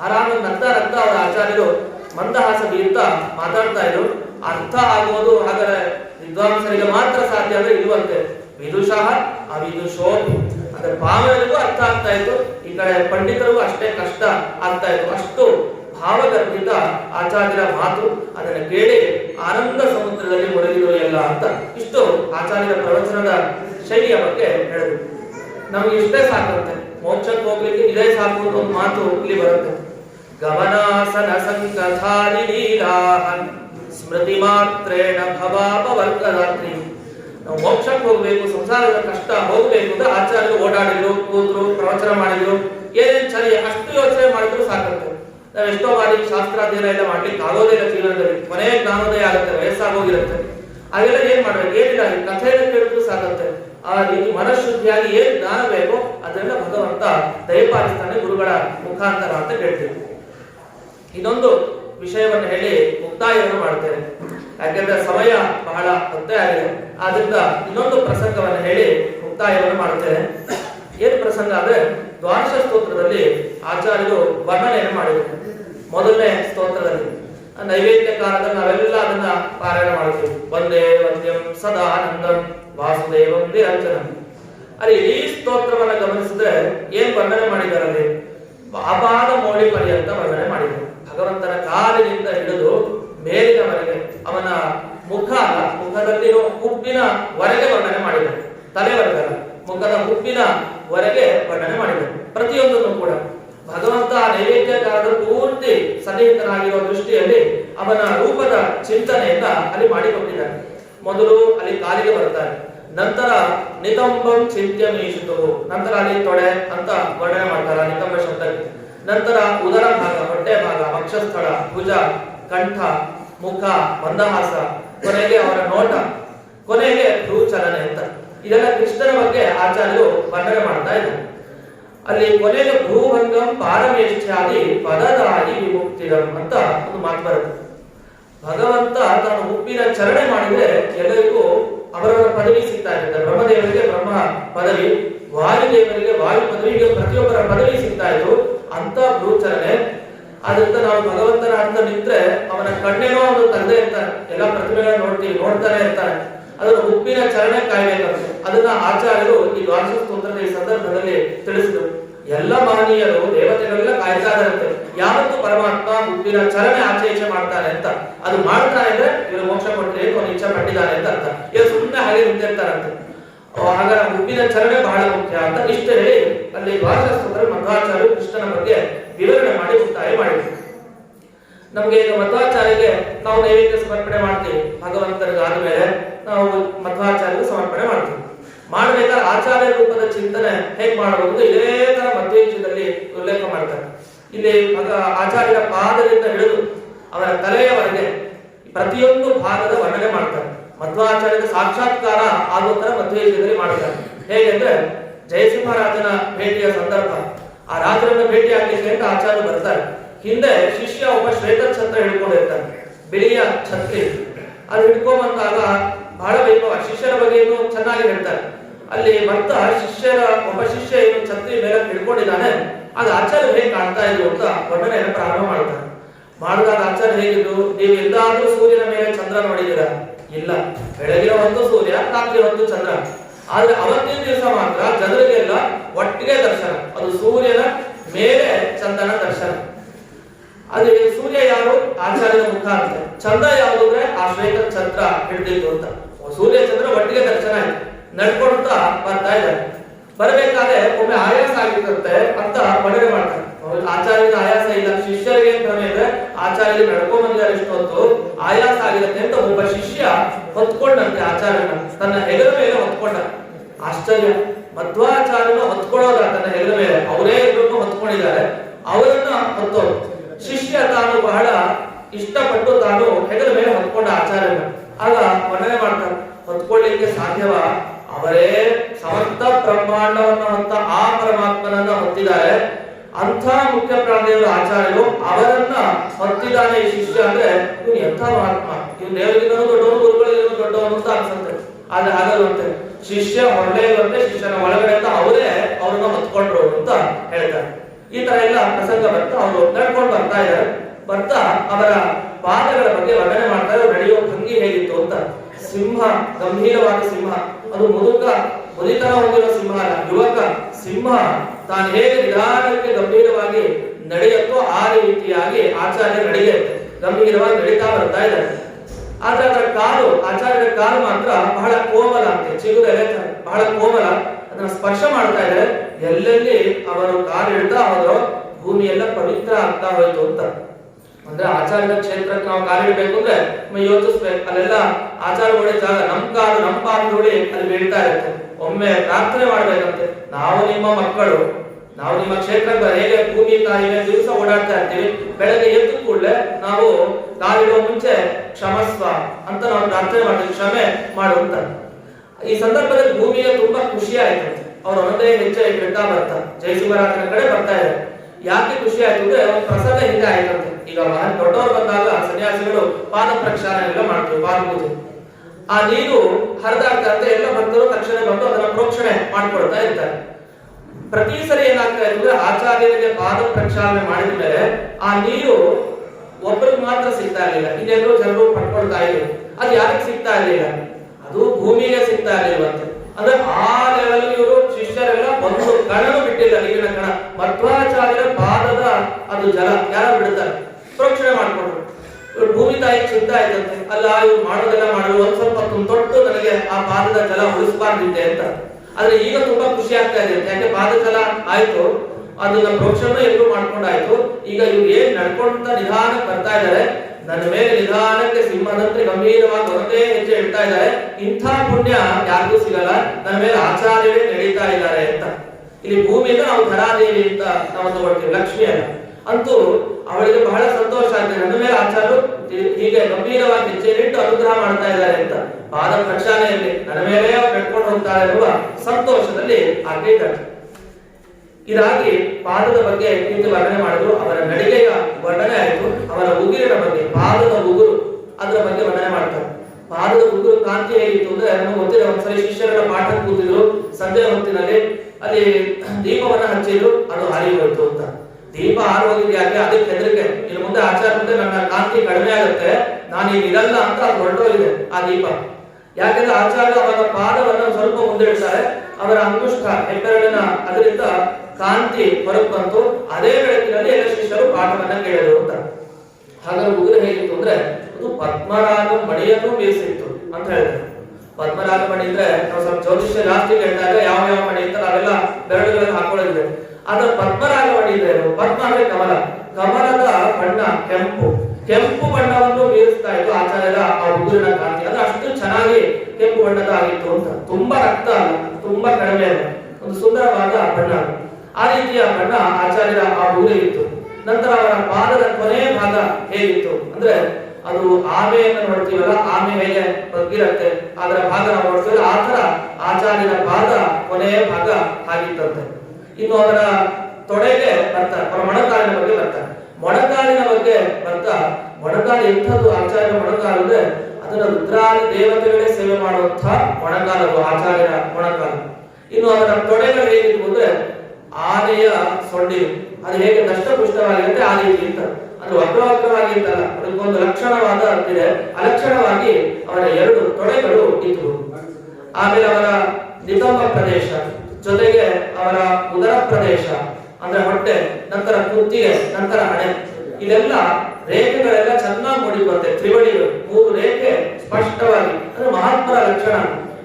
ಆರಾಮ ನಂತರ ನಗ್ತಾ ಅವರ ಆಚಾರ್ಯರು ಮಂದಹಾಸ ಬೀರ್ತಾ ಮಾತಾಡ್ತಾ ಇದ್ರು. ಅರ್ಥ ಆಗೋದು ಆದರೆ ವಿದ್ವಾಂಸರಿಗೆ ಮಾತ್ರ ಸಾಧ್ಯ ಅಂದ್ರೆ ಇರುವಂತೆ. ವಿದುಷಃ ಅವಿದುಷೋ. ಅಂದ್ರೆ ಪಾಮರರಿಗೂ ಅರ್ಥ ಆಗ್ತಾ ಇತ್ತು. ಈ ಕಡೆ ಪಂಡಿತರಿಗೂ ಅಷ್ಟೇ ಕಷ್ಟ ಆಗ್ತಾ ಇತ್ತು. ಅಷ್ಟು ಭಾವಗರ್ಭಿತ ಆಚಾರ್ಯರ ಮಾತು ಅದನ್ನು ಕೇಳಿ ಆನಂದ ಸಮುದ್ರದಲ್ಲಿ ಮುಳುಗಿದ್ರು ಎಲ್ಲ ಅಂತ ಇಷ್ಟು ಆಚಾರ್ಯರ ಪ್ರವಚನದ ಶೈಲಿಯ ಬಗ್ಗೆ ಹೇಳಿದ್ರು ನಮ್ಗೆ ಇಷ್ಟೇ ಸಾಕಂತೆ ಮೋಕ್ಷಕ್ಕೆ ಹೋಗ್ಲಿಕ್ಕೆ ಇದೇ ಸಾಕು ಅಂತ ಒಂದು ಮಾತು ಇಲ್ಲಿ ಬರುತ್ತೆ. ಗಮನಾಸನ ಸಂಕಥಾನಿ ಲೀಲಾಹನ್, ಸ್ಮೃತಿ ಮಾತ್ರೇಣ ಭವಾಪವರ್ಗದಾತ್ರಿ ನಾವು ಮೋಕ್ಷಕ್ಕೆ ಹೋಗ್ಬೇಕು, ಸಂಸಾರದ ಕಷ್ಟ ಹೋಗ್ಬೇಕು ಅಂತ ಆಚಾರ್ಯರು ಓಡಾಡಿದ್ರು, ಕೂತ್ರು, ಪ್ರವಚನ ಮಾಡಿದ್ರು. ಏನೇನು ಸರಿ ಅಷ್ಟು ಯೋಚನೆ ಮಾಡಿದ್ರು ಸಾಕಂತೆ ನಾವ್ ಎಷ್ಟೋ ಬಾರಿ ಶಾಸ್ತ್ರಾಧ್ಯಯನ ಎಲ್ಲ ಮಾಡ್ಲಿಕ್ಕೆ ಆಗೋದಿಲ್ಲ ಜೀವನದಲ್ಲಿ ಕೊನೆ ಜ್ಞಾನೋದಯ ಆಗುತ್ತೆ, ವಯಸ್ಸಾಗೋಗಿರುತ್ತೆ. ಹಾಗೆಲ್ಲ ಏನ್ ಮಾಡ್ಬೇಕು? ಏನಿಲ್ಲ ಕಥೆಯನ್ನು ಕೇಳಿದ್ರು ಸಾಕತ್ತೆ. ಆ ರೀತಿ ಮನಃಶುದ್ಧಿಯಾಗಿ ಏನ್ ಜ್ಞಾನ ಬೇಕೋ ಅದನ್ನ ಭಗವಂತ ದಯಪಾಲಿಸ್ತಾನೆ ಗುರುಗಳ ಮುಖಾಂತರ ಅಂತ ಹೇಳ್ತೀವಿ ಇನ್ನೊಂದು ವಿಷಯವನ್ನು ಹೇಳಿ ಮುಕ್ತಾಯವನ್ನು ಮಾಡ್ತೇನೆ. ಯಾಕೆಂದ್ರೆ ಸಮಯ ಬಹಳ ಹೊತ್ತೆ ಆಗಿದೆ. ಆದ್ರಿಂದ ಇನ್ನೊಂದು ಪ್ರಸಂಗವನ್ನು ಹೇಳಿ ಮುಕ್ತಾಯವನ್ನು ಮಾಡುತ್ತೇನೆ ಏನು ಪ್ರಸಂಗ ಅಂದ್ರೆ ದ್ವಾದಶ ಸ್ತೋತ್ರದಲ್ಲಿ ಆಚಾರ್ಯರು ವರ್ಣನೆಯನ್ನು ಮಾಡಿದ್ದಾರೆ. ಮೊದಲನೇ ಸ್ತೋತ್ರದಲ್ಲಿ ನೈವೇದ್ಯ ಕಾಲದಲ್ಲಿ ನಾವೆಲ್ಲ ಅದನ್ನ ಪಾರಾಯಣ ಮಾಡ್ತೀವಿ ಒಂದೇ ವಂದ್ಯಂ ಸದಾನಂದಂ ವಾಸುದೇವಂ ಅರ್ಚನ. ಅಲ್ಲಿ ಈ ಸ್ತೋತ್ರವನ್ನ ಗಮನಿಸಿದ್ರೆ ಏನ್ ವರ್ಣನೆ ಮಾಡಿದ್ದಾರೆ ಅಲ್ಲಿ? ಅಪಾದ ಮೌಳಿ ಪರ್ಯಂತ ವರ್ಣನೆ ಮಾಡಿದರು ಭಗವಂತನ ಕಾಲಿನಿಂದ ಹಿಡಿದು ಮೇಲಿನವರೆಗೆ ಅವನ ಮುಖ ಅಲ್ಲ ಮುಖದಲ್ಲಿರೋ ಹುಬ್ಬಿನ ವರೆಗೆ ವರ್ಣನೆ ಮಾಡಿದರು ತಲೆವರೆಗೆ ಅಲ್ಲ ಮುಖದ ಹುಬ್ಬಿನ ವರೆಗೆ ವರ್ಣನೆ ಮಾಡಿದರು ಪ್ರತಿಯೊಂದನ್ನು ಕೂಡ ಭಗವಂತ ಆ ನೈವೇದ್ಯ ಕಾಲದ ಪೂರ್ತಿ ಸನ್ನಿಹಿತನಾಗಿರುವ ದೃಷ್ಟಿಯಲ್ಲಿ ಅವನ ರೂಪದ ಚಿಂತನೆಯನ್ನ ಅಲ್ಲಿ ಮಾಡಿಕೊಟ್ಟಿದ್ದಾನೆ ಮೊದಲು ಅಲ್ಲಿ ಕಾಲಿಗೆ ಬರ್ತಾರೆ ನಂತರ ನಿತಂಬಂ ಚಿಂತ್ಯ ಮೀಶಿತು ನಂತರ ಅಲ್ಲಿ ತೊಡೆ ಅಂತ ವರ್ಣನೆ ಮಾಡ್ತಾರೆ ಆ ನಿತಂಬ ಶಬ್ದಕ್ಕೆ ನಂತರ ಉದರ ಭಾಗ ಹೊಟ್ಟೆ ಭಾಗ ವಕ್ಷಸ್ಥಳ ಭುಜ ಕಂಠ ಮುಖ ಮಂದಹಾಸ ಕೊನೆಗೆ ಅವರ ನೋಟ ಕೊನೆಗೆ ಭ್ರೂಚಲನೆ ಅಂತ. ಇದೆಲ್ಲ ಕೃಷ್ಣನ ಬಗ್ಗೆ ಆಚಾರ್ಯರು ವರ್ಣನೆ ಮಾಡ್ತಾ ಇದ್ದಾರೆ. ಅಲ್ಲಿ ಕೊನೆಗೆ ಭೂಭಂಗಂ ಪಾರಮೇಷ್ಠ್ಯಾದಿ ಪದದಾಗಿ ವಿಮುಕ್ತಿರಂ ಅಂತ ಒಂದು ಮಾತು ಬರುತ್ತೆ. ಭಗವಂತ ತನ್ನ ಉಪ್ಪಿನ ಚರಣೆ ಮಾಡಿದ್ರೆ ಎಲ್ಲರಿಗೂ ಅವರವರ ಪದವಿ ಸಿಗ್ತಾ ಇರುತ್ತೆ ಬ್ರಹ್ಮದೇವರಿಗೆ ಬ್ರಹ್ಮ ಪದವಿ, ವಾಯುದೇವರಿಗೆ ವಾಯು ಪದವಿ, ಹೀಗೆ ಪ್ರತಿಯೊಬ್ಬರ ಪದವಿ ಸಿಗ್ತಾ ಇತ್ತು. ಅಂತ ಭೂಚರಣೆ ಆದ್ರಿಂದ ನಾವು ಭಗವಂತನ ಅರ್ಥ ನಿಂತ್ರೆ ಅವನ ಕಣ್ಣೇನೋ ಒಂದು ತಂದೆ ಇರ್ತಾನೆ. ಎಲ್ಲ ಪ್ರತಿಮೆಗಳನ್ನ ನೋಡ್ತೀವಿ, ನೋಡ್ತಾನೆ ಇರ್ತಾನೆ. ಅದನ್ನ ಉಪ್ಪಿನ ಚರಣೆ ಕಾಯ್ಬೇಕಂತೆ. ಅದನ್ನ ಆಚಾರ್ಯರು ಈ ದ್ವಾದಶ ಸ್ತೋತ್ರದ ಈ ಸಂದರ್ಭದಲ್ಲಿ ತಿಳಿಸಿದರು. ಎಲ್ಲ ಮಹನೀಯರು, ದೇವತೆಗಳೆಲ್ಲ ಕಾಯ್ತಾ ಇದಾರಂತೆ ಯಾವತ್ತು ಪರಮಾತ್ಮ ಉಪ್ಪಿನ ಚರಣೆ ಆಚೆ ಈಚೆ ಮಾಡ್ತಾನೆ ಅಂತ. ಅದು ಮಾಡ್ತಾ ಇದ್ರೆ ಇವರು ಮೋಕ್ಷ ಕೊಟ್ಟರೆ ಅವನು ಇಚ್ಛೆ ಪಟ್ಟಿದ್ದಾನೆ ಅಂತ ಅರ್ಥ. ಇವರು ಸುಮ್ಮನೆ ಹಾಗೆ ನಿಂತಿರ್ತಾರಂತೆ. ಆಗ ಉಪ್ಪಿನ ಚರಣೆ ಬಹಳ ಮುಖ್ಯ ಅಂತ ಹೇಳಿ ಅಲ್ಲಿ ದ್ವಾದಶ ಸ್ತೋತ್ರ ಮಧ್ವಾಚಾರ್ಯರು ಕೃಷ್ಣನ ಬಗ್ಗೆ ವಿವರಣೆ ಮಾಡಿ ಮುಕ್ತಾಯ ಮಾಡಿದ್ರು. ನಮಗೆ ಈಗ ಮಧ್ವಾಚಾರ್ಯಗೆ ನಾವು ನೈವೇದ್ಯ ಸಮರ್ಪಣೆ ಮಾಡ್ತೀವಿ. ಭಗವಂತನಿಗೆ ಆದ್ಮೇಲೆ ನಾವು ಮಧ್ವಾಚಾರ್ಯ ಸಮರ್ಪಣೆ ಮಾಡ್ತೀವಿ. ಮಾಡಬೇಕಾದ ಆಚಾರ್ಯ ರೂಪದ ಚಿಂತನೆ ಹೇಗ್ ಮಾಡಬಹುದು ಇದೇ ತರ ಮಧ್ವೇಶದಲ್ಲಿ ಉಲ್ಲೇಖ ಮಾಡ್ತಾರೆ. ಇಲ್ಲಿ ಆಚಾರ್ಯರ ಪಾದದಿಂದ ಹಿಡಿದು ಅವರ ತಲೆಯವರೆಗೆ ಪ್ರತಿಯೊಂದು ಭಾಗದ ವರ್ಣನೆ ಮಾಡ್ತಾರೆ. ಮಧ್ವಾಚಾರ್ಯದ ಸಾಕ್ಷಾತ್ಕಾರ ಆಗುವ ತರ ಮಧ್ವೇಶದಲ್ಲಿ ಮಾಡ್ತಾರೆ ಹೇಗೆಂದ್ರೆ ಜಯಸಿಂಹರಾಜನ ಭೇಟಿಯ ಸಂದರ್ಭ. ಆ ರಾಜರನ್ನ ಭೇಟಿ ಆಗ್ಲಿಕ್ಕೆ ಅಂತ ಆಚಾರ್ಯ ಬರ್ತಾರೆ. ಹಿಂದೆ ಶಿಷ್ಯ ಒಬ್ಬ ಶ್ವೇತ ಛತ್ರ ಹಿಡ್ಕೊಂಡಿರ್ತಾನೆ. ಬಿಳಿಯ ಛತ್ರಿ ಅದು ಹಿಡ್ಕೊಂಬಂದಾಗ ಬಹಳ ವೈಭವ ಶಿಷ್ಯರ ಬಗ್ಗೆ ಏನು ಚೆನ್ನಾಗಿ ಹೇಳ್ತಾರೆ. ಅಲ್ಲಿ ಮತ್ತ ಶಿಷ್ಯರ, ಒಬ್ಬ ಶಿಷ್ಯ ಏನು ಛತ್ರಿ ಮೇಲೆ ಹಿಡ್ಕೊಂಡಿದ್ದಾನೆ. ಅದು ಆಚಾರ್ಯ ಹೇಗೆ ಕಾಣ್ತಾ ಇದ್ರು ಅಂತ ವರ್ಣನೆಯನ್ನು ಪ್ರಾರಂಭ ಮಾಡ್ತಾರೆ. ಮಾಡಿದಾಗ ಆಚಾರ್ಯ ಹೇಗಿದ್ರು, ನೀವು ಎಲ್ಲಾದ್ರೂ ಸೂರ್ಯನ ಮೇಲೆ ಚಂದ್ರ ನೋಡಿದೀರ ಇಲ್ಲ. ಬೆಳಗಿನ ಒಂದು ಸೂರ್ಯ, ರಾತ್ರಿ ಒಂದು ಚಂದ್ರ. ಆದ್ರೆ ಅವತ್ತಿನ ದಿವಸ ಮಾತ್ರ ಜನರಿಗೆಲ್ಲ ಒಟ್ಟಿಗೆ ದರ್ಶನ. ಅದು ಸೂರ್ಯನ ಮೇಲೆ ಚಂದನ ದರ್ಶನ. ಅದು ಸೂರ್ಯ ಯಾರು? ಆಚಾರ್ಯನ ಮುಖ ಅಂತ. ಚಂದ್ರ ಯಾವುದು ಅಂದ್ರೆ ಆ ಶ್ವೇತ ಚಂದ್ರ ಹಿಡಿದಿದ್ದು ಅಂತ. ಸೂರ್ಯ ಚಂದ್ರ ಒಟ್ಟಿಗೆ ದರ್ಶನ ಆಯ್ತು. ನಡ್ಕೊಳ್ತಾ ಬರ್ತಾ ಇದ್ದಾರೆ ಬರಬೇಕಾದ್ರೆ ಒಮ್ಮೆ ಆಯಾಸ ಆಗಿರುತ್ತೆ ಅಂತ ಬಡವೆ ಮಾಡ್ತಾರೆ. ಆಚಾರ್ಯನ ಆಯಾಸ ಇಲ್ಲ. ಶಿಷ್ಯರಿಗೆ ಏನ್ ಭ್ರಮೆ ಅಂದ್ರೆ ಆಚಾರ್ಯ ನಡ್ಕೊಂಡ್ ಬಂದಿದ್ದಾರೆ ಇಷ್ಟೊತ್ತು. ಆಯಾಸ ಆಗಿರುತ್ತೆ ಅಂತ ಒಬ್ಬ ಶಿಷ್ಯ ಹೊತ್ಕೊಂಡಂತೆ ಆಚಾರ್ಯನ, ತನ್ನ ಹೆಗಲ ಮೇಲೆ ಹೊತ್ಕೊಂಡ. ಆಶ್ಚರ್ಯ, ಮಧ್ವಾಚಾರ್ಯನ ಹೊತ್ಕೊಳ್ಳೋದ ತನ್ನ ಹೆಗಲ ಮೇಲೆ. ಅವರೇ ಇಬ್ಬರನ್ನು ಹೊತ್ಕೊಂಡಿದ್ದಾರೆ. ಅವರನ್ನ ಹೊತ್ತೋರು. ಶಿಷ್ಯ ತಾನು ಬಹಳ ಇಷ್ಟಪಟ್ಟು ತಾನು ಹೆಗಲ ಮೇಲೆ ಹೊತ್ಕೊಂಡ ಆಚಾರ್ಯನ. ಆಗ ವರ್ಣನೆ ಮಾಡ್ತಾರೆ ಹೊತ್ಕೊಳ್ಳಿಕ್ಕೆ ಸಾಧ್ಯವ? ಅವರೇ ಸಮರ್ಥ ಬ್ರಹ್ಮಾಂಡವನ್ನ ಹೊತ್ತ ಆ ಪರಮಾತ್ಮನನ್ನ ಹೊತ್ತಿದ್ದಾರೆ. ಅಂಥ ಮುಖ್ಯ ಪ್ರಾಣದೇವರು ಆಚಾರ್ಯರು. ಅವರನ್ನ ಹೊತ್ತಿದ್ದಾನೆ ಈ ಶಿಷ್ಯ ಅಂದ್ರೆ, ಇವನು ಎಂಥ ಮಹಾತ್ಮ? ಇವ್ನು ದೇವರಿಗಿಂತ ದೊಡ್ಡವರು ಅಂತ ಅನ್ಸುತ್ತೆ. ಆದ್ರೆ ಶಿಷ್ಯ ಒಳ್ಳೆಯ ಇರುವಂತೆ ಶಿಷ್ಯನ ಒಳಗಡೆ ಅಂತ ಅವರೇ ಅವ್ರನ್ನ ಹೊತ್ಕೊಂಡ್ರು ಅಂತ ಹೇಳ್ತಾರೆ. ಈ ತರ ಎಲ್ಲ ಪ್ರಸಂಗ ಬರ್ತಾ ಅವರು ನಡ್ಕೊಂಡು ಬರ್ತಾ ಇದ್ದಾರೆ. ಬರ್ತಾ ಅವರ ಪಾದಗಳ ಬಗ್ಗೆ ವರ್ಣನೆ ಮಾಡ್ತಾರೆ ನಡೆಯುವ ಭಂಗಿ ಹೇಗಿತ್ತು ಅಂತ. ಸಿಂಹ, ಗಂಭೀರವಾದ ಸಿಂಹ. ಅದು ಮುದುಕ, ಮುದಿತನ ಹೊಂದಿರೋ ಸಿಂಹ ಯುವಕ. ಸಿಂಹ ತಾನು ಹೇಗೆ ನಿಧಾನಕ್ಕೆ ಗಂಭೀರವಾಗಿ ನಡೆಯುತ್ತೋ ಆ ರೀತಿಯಾಗಿ ಆಚಾರ್ಯ ನಡೆಯುತ್ತೆ. ಗಂಭೀರವಾಗಿ ನಡೀತಾ ಬರ್ತಾ ಇದ್ದಾರೆ. ಆದ್ರೆ ಅದರ ಕಾಲು, ಆಚಾರ್ಯರ ಕಾಲು ಮಾತ್ರ ಬಹಳ ಕೋಮಲ ಅಂತೆ ಚಿಗುರೆಲೆ ಬಹಳ ಕೋಮಲ. ಅದನ್ನ ಸ್ಪರ್ಶ ಮಾಡ್ತಾ ಇದ್ದಾರೆ. ಎಲ್ಲೆಲ್ಲಿ ಅವರು ಕಾಲು ಇಡ್ತಾ ಹೋದ್ರು ಭೂಮಿ ಎಲ್ಲ ಪವಿತ್ರ ಆಗ್ತಾ ಹೋಯ್ತು ಅಂತ. ಅಂದ್ರೆ ಆಚಾರ್ಯರ ಕ್ಷೇತ್ರಕ್ಕೆ ನಾವು ಕಾಲಿಡಬೇಕು ಅಂದ್ರೆ ಯೋಚಿಸ್ಬೇಕು. ಅಲ್ಲೆಲ್ಲ ಆಚಾರ ಹೊಡೆ ಜಾಗ. ನಮ್ ಕಾಲು, ನಮ್ ಪಾದ ನೋಡಿ ಅಲ್ಲಿ ಬೀಳ್ತಾ ಇರುತ್ತೆ. ಒಮ್ಮೆ ಪ್ರಾರ್ಥನೆ ಮಾಡ್ಬೇಕಂತೆ. ನಾವು ನಿಮ್ಮ ಮಕ್ಕಳು ನಾವು ನಿಮ್ಮ ಕ್ಷೇತ್ರಕ್ಕೆ ಹೇಗೆ ಭೂಮಿ ತಾಯಿಗೆ ದಿವಸ ಓಡಾಡ್ತಾ ಇರ್ತೀವಿ, ಬೆಳಗ್ಗೆ ಎದ್ದು ಕೂಡಲೇ ನಾವು ತಾಯಿಡುವ ಮುಂಚೆ ಕ್ಷಮಸ್ವ ಅಂತ ನಾವು ಪ್ರಾರ್ಥನೆ ಮಾಡ್ತೀವಿ, ಕ್ಷಮೆ ಮಾಡುವಂತ ಈ ಸಂದರ್ಭದಲ್ಲಿ ಭೂಮಿಯ ತುಂಬಾ ಖುಷಿ ಆಯ್ತು. ಅವ್ರು ಒಂದೇ ಹೆಚ್ಚು ಬೆಟ್ಟ ಬರ್ತಾರೆ ಜಯಸಿಂಹರಾಜನ ಕಡೆ ಬರ್ತಾ ಇದ್ದಾರೆ ಯಾಕೆ ಖುಷಿ ಆಯ್ತು ಅಂದ್ರೆ ಅವ್ರ ಪ್ರಸಾದ ಹಿಂದೆ ಆಯ್ತಂತೆ ಈಗ ಮಹಾನ್ ದೊಡ್ಡವರು ಬಂದಾಗ ಸನ್ಯಾಸಿಗಳು ಪಾದ ಪ್ರಕ್ಷಾಲನೆ ಎಲ್ಲ ಮಾಡ್ತೀವಿ, ಪಾದ ಪೂಜೆ. ಆ ನೀರು ಹರಿದಾಡ್ತಾ ಎಲ್ಲ ಭಕ್ತರು ತಕ್ಷಣ ಬಂದು ಅದನ್ನ ಪ್ರೋಕ್ಷಣೆ ಮಾಡ್ಕೊಳ್ತಾ ಇರ್ತಾರೆ. ಪ್ರತಿ ಸರಿ ಏನಾಗ್ತಾ ಇದೆ ಆಚಾರ್ಯರಿಗೆ ಪಾದ ಪ್ರಕ್ಷಾಲನೆ ಮಾಡಿದ ಮೇಲೆ ಆ ನೀರು ಒಬ್ಬರಿಗೆ ಮಾತ್ರ ಸಿಗ್ತಾ ಇರಲಿಲ್ಲ. ಇದೆಲ್ಲರೂ ಜನರು ಪಡ್ಕೊಳ್ತಾ ಇದ್ರು. ಅದು ಯಾರಿಗೆ ಸಿಗ್ತಾ ಇರಲಿಲ್ಲ? ಅದು ಭೂಮಿಗೆ ಸಿಗ್ತಾ ಇರಲಿಲ್ವಂತೆ. ಅಂದ್ರೆ ಆ ಲೆವೆಲ್ ಇವರು ಶಿಷ್ಯರೆಲ್ಲ ಒಂದು ಕಣನು ಬಿಟ್ಟಿಲ್ಲ, ನೀರಿನ ಕಣ. ಮಧ್ವಾಚಾರ್ಯರ ಪಾದದ ಅದು ಜಲ, ಯಾರು ಬಿಡ್ತಾರೆ. ಪ್ರೋಕ್ಷಣೆ ಮಾಡ್ಕೊಂಡ್ರು. ಇವ್ರು ಭೂಮಿ ತಾಯಿ ಚಿಂತ ಆಯ್ತಂತೆ ಅಲ್ಲ, ಇವ್ರು ಮಾಡೋದೆಲ್ಲ ಮಾಡಲು ಒಂದ್ ಸ್ವಲ್ಪ ತೊಟ್ಟು ನನಗೆ ಆ ಪಾದದ ಜಲ ಉಳಿಸ್ಬಾರ್ದಿದ್ದೆ ಅಂತ. ಆದ್ರೆ ಈಗ ತುಂಬಾ ಖುಷಿ ಆಗ್ತಾ ಇದೆ. ಯಾಕೆ ಬಾಧಕಲ ಆಯ್ತು ಅದನ್ನ ಪ್ರೋಕ್ಷಣೆ ಎಲ್ಲರೂ ಮಾಡ್ಕೊಂಡಾಯ್ತು. ಈಗ ಇವ್ರು ಏನ್ ನಡ್ಕೊಂತ ನಿಧಾನ ಬರ್ತಾ ಇದ್ದಾರೆ, ನನ್ನ ಮೇಲೆ ನಿಧಾನಕ್ಕೆ ಸಿಂಹದಂತೆ ಗಂಭೀರವಾಗಿ ಒಂದೇ ಹೆಜ್ಜೆ ಇಡ್ತಾ ಇದ್ದಾರೆ. ಇಂಥ ಪುಣ್ಯ ಯಾರಿಗೂ ಸಿಗಲ್ಲ. ನನ್ನ ಮೇಲೆ ಆಚಾರ್ಯವೇ ನಡೀತಾ ಇದ್ದಾರೆ ಅಂತ. ಇಲ್ಲಿ ಭೂಮಿಯಿಂದ ನಾವು ಧರಾದೇವಿ ಅಂತ ನಾವು ತಗೊಳ್ತೀವಿ, ಲಕ್ಷ್ಮಿ ಅಂತೂ ಅವಳಿಗೆ ಬಹಳ ಸಂತೋಷ ಆಗ್ತದೆ ನನ್ನ ಮೇಲೆ ಆಚಾರ್ಯರು ಹೀಗೆ ಗಂಭೀರವಾಗಿ ಹೆಜ್ಜೆನಿಟ್ಟು ಅನುಗ್ರಹ ಮಾಡ್ತಾ ಇದ್ದಾರೆ ಅಂತ. ಪಾದ ಪ್ರಕ್ಷಾಲೆಯಲ್ಲಿ ನನ್ನ ಮೇಲೆ ಕಟ್ಕೊಂಡು ಹೋಗ್ತಾರೆ ಎನ್ನುವ ಸಂತೋಷದಲ್ಲಿ ಆಕೆ ಇದ್ದಾಳೆ ಇದಾಗಿ ಪಾದದ ಬಗ್ಗೆ ರೀತಿ ವರ್ಣನೆ ಮಾಡಿದ್ರು. ಅವರ ನಡಿಗೆಯ ವರ್ಣನೆ ಆಯಿತು. ಅವರ ಉಗುರಿನ ಬಗ್ಗೆ, ಪಾದದ ಉಗುರು ಅದರ ಬಗ್ಗೆ ವರ್ಣನೆ ಮಾಡ್ತಾರೆ. ಪಾದದ ಉಗುರು ಕಾಂತಿ ಹೇಗಿತ್ತು ಅಂದ್ರೆ ನಮಗೆ ಗೊತ್ತಿದೆ, ಒಂದ್ಸರಿ ಶಿಷ್ಯರನ್ನ ಪಾಠ ಕೂತಿದ್ರು. ಸಂಜೆ ಹೊತ್ತಿನಲ್ಲಿ ಅಲ್ಲಿ ದೀಪವನ್ನ ಹಚ್ಚಿದ್ರು. ಅದು ಹಾರಿ ಅಂತ. ದೀಪ ಆರೋಗ್ಯ ಯಾಕೆ ಅದಕ್ಕೆ ಹೆದರಿಕೆ ಇಲ್ಲಿ ಮುಂದೆ ಆಚಾರ ಮುಂದೆ ನನ್ನ ಕಾಂತಿ ಕಡಿಮೆ ಆಗುತ್ತೆ. ನಾನು ಈಗ ಇರಲ್ಲ ಅಂತ ಅದು ಹೊರಟೋಗಿದೆ, ಆ ದೀಪ. ಯಾಕಂದ್ರೆ ಆಚಾರ ಅವರ ಪಾದವನ್ನು ಸ್ವಲ್ಪ ಮುಂದೆ ಇಡ್ತಾರೆ. ಅವರ ಅಂಗುಷ್ಠ, ಹೆಬ್ಬೆರಳಿನ ಅದರಿಂದ ಕಾಂತಿ ಹೊರಗೆ ಬಂತು. ಅದೇ ಬೆಳಕಿನಲ್ಲಿ ಎಲ್ಲ ಶಿಷ್ಯರು ಪಾಠವನ್ನ ಕೇಳಿದರು ಅಂತ. ಹಾಗಾದ್ರೆ ಉಗ್ರ ಹೇಗಿತ್ತು ಅಂದ್ರೆ ಅದು ಪದ್ಮರಾಗ ಮಣಿಯನ್ನು ಬೇಯಿಸಿತ್ತು ಅಂತ ಹೇಳಿದ್ರು. ಪದ್ಮರಾಗ ಮಣಿ ಅಂದ್ರೆ ನಾವು ಸ್ವಲ್ಪ ಜ್ಯೋತಿಷ್ಯ ಜಾಸ್ತಿ ಕೇಳಿದಾಗ ಯಾವ ಯಾವ ಮಣಿ ಅಂತ ನಾವೆಲ್ಲ ಬೆರಳುಗಳನ್ನು ಹಾಕೊಳ್ಳೋದಿದೆ. ಆದ್ರೆ ಪದ್ಮರಾಗ ಅದು. ಪದ್ಮ ಅಂದ್ರೆ ಕಮಲ. ಕಮಲದ ಬಣ್ಣ ಕೆಂಪು. ಕೆಂಪು ಬಣ್ಣವನ್ನು ಬೀರಿಸ್ತಾ ಇತ್ತು ಆಚಾರ್ಯರ ಆ ಉಗುರಿನ ಕಾಂತಿ. ಅದು ಅಷ್ಟು ಚೆನ್ನಾಗಿ ಕೆಂಪು ಬಣ್ಣದ ಆಗಿತ್ತು ಅಂತ. ತುಂಬಾ ರಕ್ತ ಅಲ್ಲ ತುಂಬಾ ಕಡಿಮೆ ಅಲ್ಲ ಒಂದು ಸುಂದರವಾದ ಬಣ್ಣ ಆ ರೀತಿಯ ಬಣ್ಣ ಆಚಾರ್ಯರ ಆ ಉಗುರಿಗಿತ್ತು ನಂತರ ಅವರ ಪಾದದ ಕೊನೆ ಭಾಗ ಹೇಗಿತ್ತು? ಅಂದ್ರೆ ಅದು ಆಮೆಯನ್ನು ನೋಡ್ತೀವಲ್ಲ, ಆಮೆ ಹೇಗೆ ಬಗ್ಗಿರತ್ತೆ. ಅದರ ಭಾಗ ನಾವು ನೋಡ್ತೀವಲ್ಲ, ಆ ತರ ಆಚಾರ್ಯರ ಪಾದ ಕೊನೆಯ ಭಾಗ ಆಗಿತ್ತಂತೆ ಇನ್ನು ಅವರ ತೊಡೆಗೆ ಬರ್ತಾರೆ. ಮೊಣಕಾಲಿನ ಬಗ್ಗೆ ಬರ್ತಾರೆ. ಮೊಣಕಾಲಿನ ಬಗ್ಗೆ ಬರ್ತಾ, ಮೊಣಕಾಲು ಎಂಥದ್ದು ಆಚಾರ್ಯ ಮೊಣಕಾಲು ಅಂದ್ರೆ ಅದನ್ನ ರುದ್ರಾದಿ ದೇವತೆಗಳೇ ಸೇವೆ ಮಾಡುವಂತಹ ಮೊಣಕಾಲದು ಆಚಾರ್ಯರ ಮೊಣಕಾಲು. ಇನ್ನು ಅದರ ತೊಡೆಗಳು ಹೇಗಿತ್ತು ಅಂದ್ರೆ ಆನೆಯ ಸೊಂಡಿಲು. ಅದು ಹೇಗೆ ದಷ್ಟಪುಷ್ಟವಾಗಿರುತ್ತೆ ಆ ರೀತಿ ಅದು ಅಂದ್ರೆ ವಕ್ರವಕ್ರವಾಗಿ ಅಂತಲ್ಲ ಅದಕ್ಕೊಂದು ಲಕ್ಷಣವಾದ ಅಂತಿದೆ ಅಲಕ್ಷಣವಾಗಿ ಅವರ ಎರಡು ತೊಡೆಗಳು ಇತ್ತು ಆಮೇಲೆ ಅವರ ನಿತಂಬ ಪ್ರದೇಶ. ಜೊತೆಗೆ ಅವರ ಉದರ ಪ್ರದೇಶ, ಅಂದ್ರೆ ಹೊಟ್ಟೆ, ನಂತರ ಕುತ್ತಿಗೆ, ನಂತರ ಹಣೆ. ಇದೆಲ್ಲ ರೇಖೆಗಳೆಲ್ಲ ಚೆನ್ನಾಗಿ ಮೂಡಿ ಬರುತ್ತೆ. ಮೂರು ರೇಖೆ ಸ್ಪಷ್ಟವಾಗಿ, ಅಂದ್ರೆ ಮಹಾತ್ಮರ ಲಕ್ಷಣ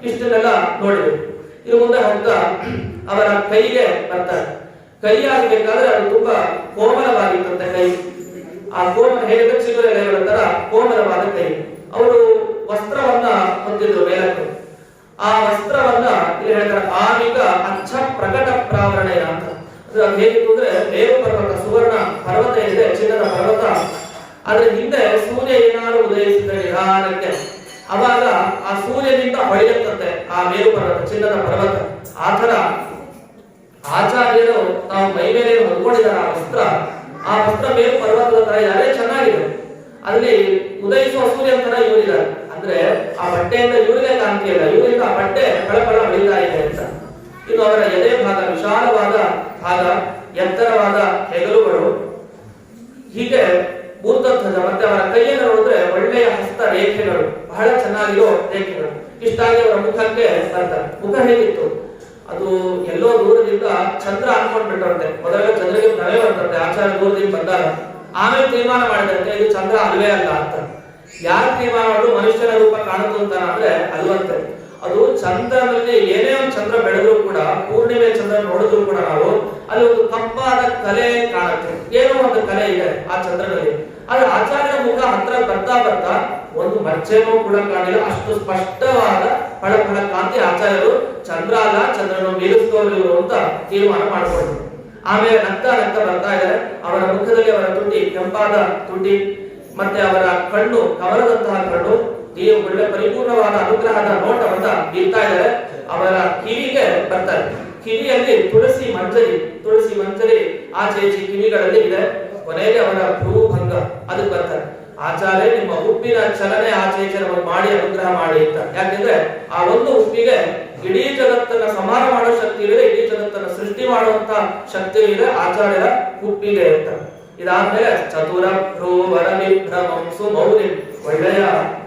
ಇಷ್ಟನ್ನೆಲ್ಲ ನೋಡಿದ್ರು. ಇದು ಮುಂದೆ ಹೋಗ್ತಾ ಅವರ ಕೈಗೆ ಬರ್ತಾರೆ. ಕೈ ಆಗಬೇಕಾದ್ರೆ ಅದು ತುಂಬಾ ಕೋಮಲವಾಗಿತ್ತಂತೆ ಕೈ. ಆ ಕೋಮ ಹೇಗೆ ತರ ಕೋಮಲವಾದ ಕೈ. ಅವರು ವಸ್ತ್ರವನ್ನ ಹೊಂದಿದ್ರು ಮೇಲಕ್ಕೆ. ಆ ವಸ್ತ್ರವನ್ನ ಇಲ್ಲಿ ಹೇಳ್ತಾರೆ ಆಮಿಕ ಅಚ್ಚ ಪ್ರಕಟ ಪ್ರಾವರಣೆ ಅಂತ ಅದು ಹೇಗಿತ್ತು ಅಂದ್ರೆ, ಮೇರು ಪರ್ವತ, ಸುವರ್ಣ ಪರ್ವತ ಇದೆ ಚಿನ್ನದ ಪರ್ವತ. ಅದ್ರ ಹಿಂದೆ ಸೂರ್ಯ ಏನಾದ್ರು ಉದಯಿಸಿದ್ರೆ ನಿಧಾನಕ್ಕೆ, ಅವಾಗ ಆ ಸೂರ್ಯನಿಂದ ಹೊಳೆಯುತ್ತಂತೆ ಆ ಮೇರು ಪರ್ವತ, ಚಿನ್ನದ ಪರ್ವತ. ಆತರ ತರ ಆಚಾರ್ಯರು ತಾವು ಮೈ ಮೇಲೆ ಹೊಂದ್ಕೊಂಡಿದ್ದಾರೆ ಆ ವಸ್ತ್ರ. ಆ ವಸ್ತ್ರ ಮೇರು ಪರ್ವತದ ತರ ಇದ್ದಾರೆ ಚೆನ್ನಾಗಿದೆ. ಅಲ್ಲಿ ಉದಯಿಸುವ ಸೂರ್ಯನ ತರ ಇವರಿದ್ದಾರೆ. ಅಂದ್ರೆ ಆ ಬಟ್ಟೆಯಿಂದ ಇವರಿಗೆ ಇಲ್ಲ ಇವರಿಂದ ಆ ಬಟ್ಟೆ ಕಳಕಳ ಬೆಳೀತಾ ಇದೆ ಅಂತ. ಇದು ಅವರ ಎದೆ ಭಾಗ, ವಿಶಾಲವಾದ ಭಾಗ, ಎತ್ತರವಾದ ಹೆಗಲುಗಳು. ಹೀಗೆ ಭೂತತ್ವದ ಮತ್ತೆ ಅವರ ಕೈಯನ್ನು ನೋಡಿದ್ರೆ ಒಳ್ಳೆಯ ಹಸ್ತ ರೇಖೆಗಳು, ಬಹಳ ಚೆನ್ನಾಗಿರೋ ರೇಖೆಗಳು. ಇಷ್ಟಾಗಿ ಅವರ ಮುಖಕ್ಕೆ ಬರ್ತಾರೆ ಮುಖ ಹೇಗಿತ್ತು? ಅದು ಎಲ್ಲೋ ದೂರದಿಂದ ಚಂದ್ರ ಅನ್ಕೊಂಡ್ಬಿಟ್ಟಂತೆ ಮೊದಲ ಚಂದ್ರಗೆ ಬರ್ತಂತೆ ಆಚಾರ ದೂರದಿಂದ ಬಂದಾಗ ಆಮೇಲೆ ತೀರ್ಮಾನ ಮಾಡಿದಂತೆ, ಇದು ಚಂದ್ರ ಅಲ್ವೇ ಅಲ್ಲ ಅಂತ. ಯಾರು ಮಾಡಿದ್ರು ಮನುಷ್ಯನ ರೂಪ ಕಾಣುತ್ತೆ ಅಂದ್ರೆ ಅಲ್ವಂತೆ ಅದು ಚಂದ್ರನಲ್ಲಿ ಏನೇ ಒಂದು ಚಂದ್ರ ಬೆಳೆದ್ರು ಕೂಡ, ಪೂರ್ಣಿಮೆ ಚಂದ್ರ ನೋಡಿದ್ರು ಕೂಡ ನಾವು ಅಲ್ಲಿ ಒಂದು ಕಪ್ಪಾದ ಕಲೆ ಕಾಣುತ್ತೆ. ಏನೋ ಒಂದು ಕಲೆ ಇದೆ ಆ ಚಂದ್ರನಲ್ಲಿ. ಆದ್ರೆ ಆಚಾರ್ಯ ಮುಖ ಹತ್ರ ಬರ್ತಾ ಬರ್ತಾ ಒಂದು ಮಚ್ಚೆನೂ ಕೂಡ ಕಾಣಿಲ್ಲ. ಅಷ್ಟು ಸ್ಪಷ್ಟವಾದ ಫಳ ಫಳ ಕಾಂತಿ ಆಚಾರ್ಯರು. ಚಂದ್ರ ಅಲ್ಲ ಚಂದ್ರನು ಮೀರಿಸಿದವರು ಅಂತ ತೀರ್ಮಾನ ಮಾಡಿಕೊಂಡ್ರು ಆಮೇಲೆ ನಗ್ತಾ ನಗ್ತಾ ಬರ್ತಾ ಇದ್ದಾರೆ. ಅವರ ಮುಖದಲ್ಲಿ ಅವರ ತುಟಿ, ಕೆಂಪಾದ ತುಟಿ ಮತ್ತೆ ಅವರ ಕಣ್ಣು ಕಮಲದಂತಹ ಕಣ್ಣು ಈ ಒಳ್ಳೆ ಪರಿಪೂರ್ಣವಾದ ಅನುಗ್ರಹದ ನೋಟವನ್ನ ಬೀರ್ತಾ ಇದ್ದಾರೆ. ಅವರ ಕಿವಿಗೆ ಬರ್ತಾರೆ. ಕಿವಿಯಲ್ಲಿ ತುಳಸಿ ಮಂಜರಿ ತುಳಸಿ ಮಂಜರಿ ಆಚೆ ಈಚೆ ಕಿವಿಗಳಲ್ಲಿ ಇದೆ. ಕೊನೆಗೆ ಅವರ ಭ್ರೂಭಂಗ ಅದಕ್ಕೆ ಬರ್ತಾರೆ. ಆಚಾರ್ಯ, ನಿಮ್ಮ ಉಪ್ಪಿನ ಚಲನೆ ಆಚೆ ಈಚೆ ಮಾಡಿ, ಅನುಗ್ರಹ ಮಾಡಿ ಅಂತ. ಯಾಕೆಂದ್ರೆ ಆ ಒಂದು ಉಪ್ಪಿಗೆ ಇಡೀ ಜಗತ್ತನ್ನ ಸಂಹಾರ ಮಾಡೋ ಶಕ್ತಿ ಇದೆ ಇಡೀ ಜಗತ್ತನ್ನ ಸೃಷ್ಟಿ ಮಾಡುವಂತ ಶಕ್ತಿ ಇದೆ ಆಚಾರ್ಯರ ಉಪ್ಪಿಗೆ ಅಂತ. ಇದಾದ್ಮೇಲೆ ಚತುರ ವಿಭ್ರಮಂ ಸುಮೌಲಿ ಒಳ್ಳೆಯ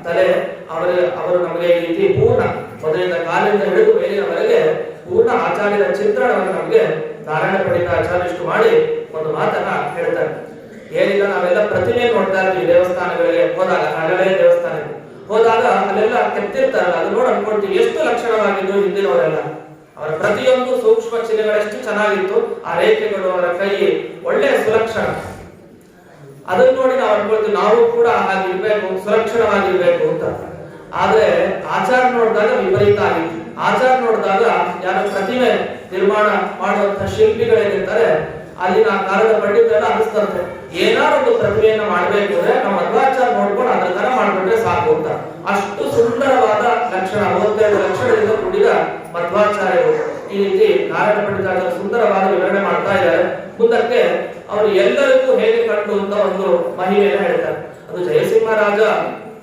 ತಲೆ. ಅವರ ಅವರು ನಮಗೆ ಈ ರೀತಿ ಪೂರ್ಣ ಮೊದಲಿನ ಕಾಲಿಂದ ಹಿಡಿದು ಮೇಲಿನವರೆಗೆ ಪೂರ್ಣ ಆಚಾರ್ಯರ ಚಿತ್ರಣವನ್ನು ನಮಗೆ ನಾರಾಯಣ ಪಂಡಿತ ಆಚಾರ್ಯಷ್ಟು ಮಾಡಿ ಒಂದು ಮಾತನ್ನ ಹೇಳ್ತಾರೆ. ಏನಿಲ್ಲ, ನಾವೆಲ್ಲ ಪ್ರತಿಮೆ ನೋಡ್ತಾ ಇರ್ತೀವಿ ದೇವಸ್ಥಾನಗಳಿಗೆ. ಹೋದಾಗ ಹಗಲೇ ದೇವಸ್ಥಾನಕ್ಕೆ. ಹೋದಾಗ ಅಲ್ಲೆಲ್ಲ ಕೆತ್ತಿರ್ತಾರಲ್ಲ, ಅದು ನೋಡಿ ಅನ್ಕೊಳ್ತೀವಿ ಎಷ್ಟು ಲಕ್ಷಣವಾಗಿದ್ರು ಹಿಂದಿನವರೆಲ್ಲ. ಅವರ ಪ್ರತಿಯೊಂದು ಸೂಕ್ಷ್ಮ ಚಿಹ್ನೆಗಳೆಷ್ಟು ಚೆನ್ನಾಗಿತ್ತು, ಆ ರೇಖೆಗಳು ಅವರ ಕೈ ಒಳ್ಳೆಯ ಸುಲಕ್ಷಣ. ಅದನ್ನ ನೋಡಿ ನಾವು ಅನ್ಕೊಳ್ತೀವಿ, ನಾವು ಕೂಡ ಹಾಗಿರ್ಬೇಕು ಸುರಕ್ಷಣವಾಗಿರ್ಬೇಕು ಅಂತ. ಆದ್ರೆ ಆಚಾರ ನೋಡಿದಾಗ ವಿಪರೀತ ಆಗಿತ್ತು. ಆಚಾರ ನೋಡಿದಾಗ ಯಾರು ಪ್ರತಿಮೆ ನಿರ್ಮಾಣ ಮಾಡುವಂತ ಶಿಲ್ಪಿಗಳೇನಿರ್ತಾರೆ ಅಲ್ಲಿನ ಕಾಲದ ಪಂಡಿತರೆಲ್ಲ ಅನಿಸ್ತಂತೆ ಏನಾದ್ರು ಒಂದು ಪ್ರತಿಮೆಯನ್ನ ಮಾಡ್ಬೇಕು ಅಂದ್ರೆ ನಮ್ಮ ಮಧ್ವಾಚಾರ ನೋಡ್ಕೊಂಡು ಅದ್ರ ತರ ಮಾಡ್ಬಿಟ್ರೆ ಸಾಕು ಅಂತ. ಅಷ್ಟು ಸುಂದರವಾದ ಲಕ್ಷಣ, ಮೂವತ್ತೆರಡು ಲಕ್ಷಣದಿಂದ ಕೂಡಿದ ಮಧ್ವಾಚಾರ್ಯರು ಈ ರೀತಿ ನಾರಾಯಣ ಪಂಡಿತಾಚಾರ್ಯ ಸುಂದರವಾದ ವಿವರಣೆ ಮಾಡ್ತಾ ಇದ್ದಾರೆ. ಮುಂದಕ್ಕೆ ಅವರು ಎಲ್ಲರಿಗೂ ಹೇಗೆ ಕಂಡು ಅಂತ ಒಂದು ಮಹಿಳೆಯನ್ನ ಹೇಳ್ತಾರೆ. ಅದು ಜಯಸಿಂಹ ರಾಜ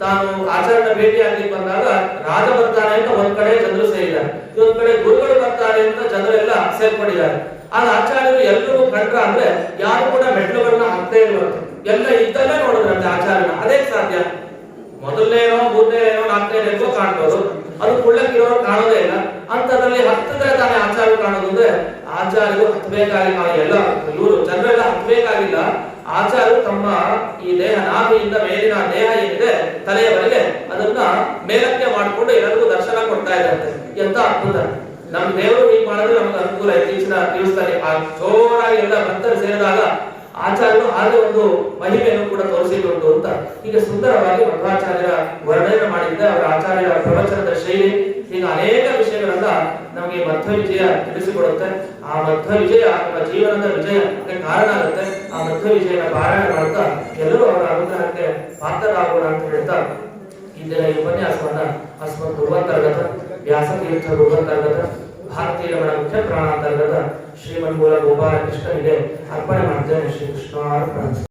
ತಾನು ಆಚರಣ ಭೇಟಿಯಾಗಿ ಬಂದಾಗ ರಾಜ ಬರ್ತಾನೆ ಅಂತ ಒಂದ್ ಕಡೆ ಜನರು ಸೇರಿದ್ದಾರೆ. ಇನ್ನೊಂದ್ ಕಡೆ ಗುರುಗಳು ಬರ್ತಾರೆ ಅಂತ ಜನರೆಲ್ಲ ಸೇರ್ಕೊಂಡಿದ್ದಾರೆ ಆಗ ಆಚಾರ್ಯರು ಎಲ್ಲರೂ ಕಂಡ್ರ ಅಂದ್ರೆ ಯಾರು ಕೂಡ ಮೆಟ್ಲುಗಳನ್ನ ಹಾಕ್ತಾ ಇರುವಂತೆ ಎಲ್ಲ ಇದ್ದಲ್ಲೇ ನೋಡಿದ್ರಂತೆ ಆಚಾರ್ಯನ ಅದೇ ಸಾಧ್ಯ. ಮೊದಲನೇನೋ ಮೂರನೇನೋ ನಾಲ್ಕನೇನೋ ಕಾಣ್ಬೋದು. ಅದು ಕುಳ್ಳಕ್ಕಿರೋರು ಕಾಣೋದೇ ಇಲ್ಲ. ಅಂತದ್ರಲ್ಲಿ ಹತ್ತಿದ್ರೆ ತಾನೇ ಆಚಾರ ಕಾಣೋದು ಅಂದ್ರೆ ಆಚಾರ್ಯರು ನಾವು ಎಲ್ಲ ಇವರು ಜನರೆಲ್ಲ ಹತ್ಬೇಕಾಗಿಲ್ಲ. ಆಚಾರ್ಯರು ತಮ್ಮ ಈ ದೇಹ ನಾಭಿಯಿಂದ ಮೇಲಿನ ದೇಹ ಏನಿದೆ, ತಲೆಯವರೆಗೆ ಅದನ್ನ ಮೇಲಕ್ಕೆ ಮಾಡಿಕೊಂಡು ಎಲ್ಲರಿಗೂ ದರ್ಶನ ಕೊಡ್ತಾ ಇದ್ದಾರೆ ಎಂತ ಅದ್ಭುತ. ನಮ್ ದೇವರು ಹೀಗೆ ಮಾಡಿದ್ರೆ ನಮ್ಗೆ ಅನುಕೂಲ. ಇತ್ತೀಚಿನ ದಿವಸದಲ್ಲಿ ಆ ಜೋರಾಗಿ ಎಲ್ಲ ಭಕ್ತರು ಸೇರಿದಾಗ ಆಚಾರ್ಯರು ಹಾಗೆ ಒಂದು ಮಹಿಮೆಯನ್ನು ಕೂಡ ತೋರಿಸಿಕೊಂಡು ಅಂತ. ಈಗ ಸುಂದರವಾಗಿ ಮಧ್ವಾಚಾರ್ಯರ ವರ್ಣನೆ ಮಾಡಿದ್ದ ಅವರ ಆಚಾರ್ಯರ ಪ್ರವಚನದ ಶೈಲಿ ಈಗ ಅನೇಕ ವಿಷಯಗಳನ್ನ ನಮಗೆ ಮಧ್ವ ವಿಜಯ ತಿಳಿಸಿಕೊಡುತ್ತೆ. ಆ ಮಧ್ವ ವಿಜಯ ನಮ್ಮ ಜೀವನದ ವಿಜಯಕ್ಕೆ ಕಾರಣ ಆಗುತ್ತೆ. ಆ ಮಧ್ವ ವಿಜಯನ ಪಾರಾಯಣ ಮಾಡುತ್ತಾ ಎಲ್ಲರೂ ಅವರ ಅನುಗ್ರಹಕ್ಕೆ ಪಾತ್ರರಾಗೋಣ ಅಂತ ಹೇಳ್ತಾ ಇಂದಿನ ಈ ಉಪನ್ಯಾಸವನ್ನ ಅಸ್ಮತ್ ಗುರುವಂತರ್ಗತ, ವ್ಯಾಸತೀರ್ಥ ಗುರುವಂತರ್ಗತ, ಭಾರತೀಯ ಮುಖ್ಯ ಪ್ರಾಣಾಂತರ್ಗತ ಶ್ರೀಮನ್ಮೂಲ ಗೋಪಾಲ ಕೃಷ್ಣನಿಗೆ ಅರ್ಪಣೆ ಮಾಡ್ತೇನೆ ಶ್ರೀ ಕೃಷ್ಣ